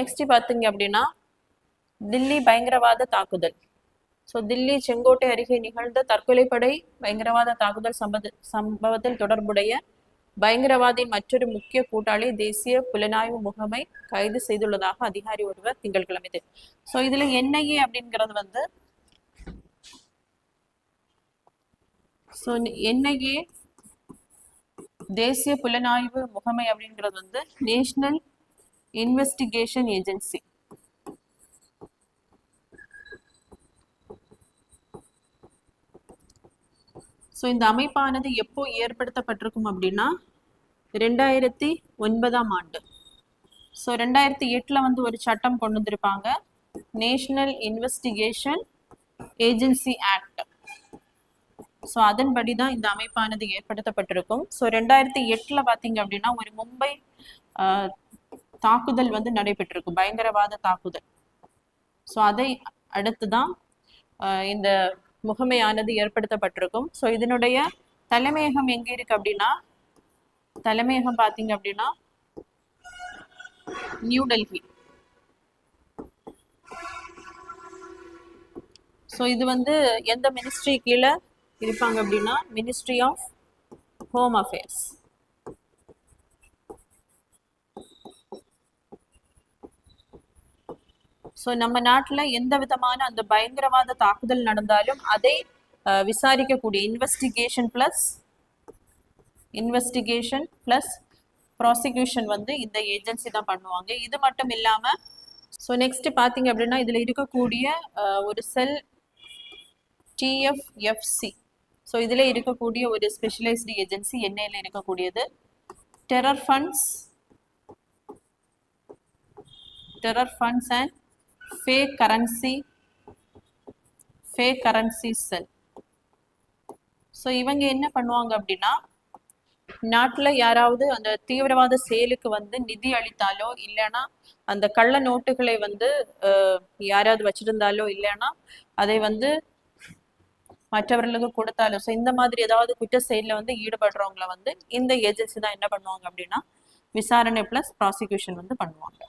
Next பார்த்தீங்க அப்படின்னா தில்லி பயங்கரவாத தாக்குதல். ஸோ தில்லி செங்கோட்டை அருகே நிகழ்ந்த தற்கொலைப்படை பயங்கரவாத தாக்குதல் சம்பத சம்பவத்தில் தொடர்புடைய பயங்கரவாதியின் மற்றொரு முக்கிய கூட்டாளி தேசிய புலனாய்வு முகமை கைது செய்துள்ளதாக அதிகாரி ஒருவர் திங்கட்கிழமை ஸோ இதுல என்ஐஏ அப்படிங்கிறது வந்து ஸோ என்ஐஏ தேசிய புலனாய்வு முகமை அப்படிங்கிறது வந்து நேஷனல் இன்வெஸ்டிகேஷன் ஏஜென்சி ஸோ இந்த அமைப்பானது எப்போ ஏற்படுத்தப்பட்டிருக்கும் அப்படின்னா ரெண்டாயிரத்தி ஒன்பதாம் ஆண்டு. ஸோ ரெண்டாயிரத்தி எட்டில் வந்து ஒரு சட்டம் கொண்டு வந்திருப்பாங்க. National investigation agency act so அதன்படி தான் இந்த அமைப்பானது ஏற்படுத்தப்பட்டிருக்கும். ஸோ ரெண்டாயிரத்தி எட்டில் பார்த்தீங்க அப்படின்னா ஒரு மும்பை தாக்குதல் வந்து நடைபெற்றிருக்கு. பயங்கரவாத தாக்குதல். ஸோ அதை அடுத்து தான் இந்த முகமையானது ஏற்படுத்தப்பட்டிருக்கும். ஸோ இதனுடைய தலைமையகம் எங்க இருக்கு அப்படின்னா தலைமையகம் பார்த்தீங்க அப்படின்னா நியூ டெல்லி ஸோ இது வந்து எந்த மினிஸ்ட்ரி கீழே இருப்பாங்க அப்படின்னா ministry of home affairs so நம்ம நாட்டில் எந்த விதமான அந்த பயங்கரவாத தாக்குதல் நடந்தாலும் அதை விசாரிக்கக்கூடிய investigation plus investigation plus prosecution வந்து இந்த ஏஜென்சி தான் பண்ணுவாங்க. இது மட்டும் இல்லாமல் ஸோ நெக்ஸ்ட் பார்த்தீங்க அப்படின்னா இதில் இருக்கக்கூடிய ஒரு செல் டிஎஃப்எஃப்சி ஸோ இதில் இருக்கக்கூடிய ஒரு ஸ்பெஷலைஸ்டு ஏஜென்சி என்ஐயில் இருக்கக்கூடியது. Terror funds terror funds and fake currency fake currency cell so இவங்க என்ன பண்ணுவாங்க அப்படின்னா நாட்டில் யாராவது அந்த தீவிரவாத செயலுக்கு வந்து நிதி அளித்தாலோ இல்லைன்னா அந்த கள்ள நோட்டுகளை வந்து யாராவது வச்சிருந்தாலோ இல்லைன்னா அதை வந்து மற்றவர்களுக்கு கொடுத்தாலோ ஸோ இந்த மாதிரி ஏதாவது குற்ற செயலில் வந்து ஈடுபடுறவங்கள வந்து இந்த ஏஜென்சி தான் என்ன பண்ணுவாங்க அப்படின்னா விசாரணை ப்ளஸ் ப்ராசிக்யூஷன் வந்து பண்ணுவாங்க.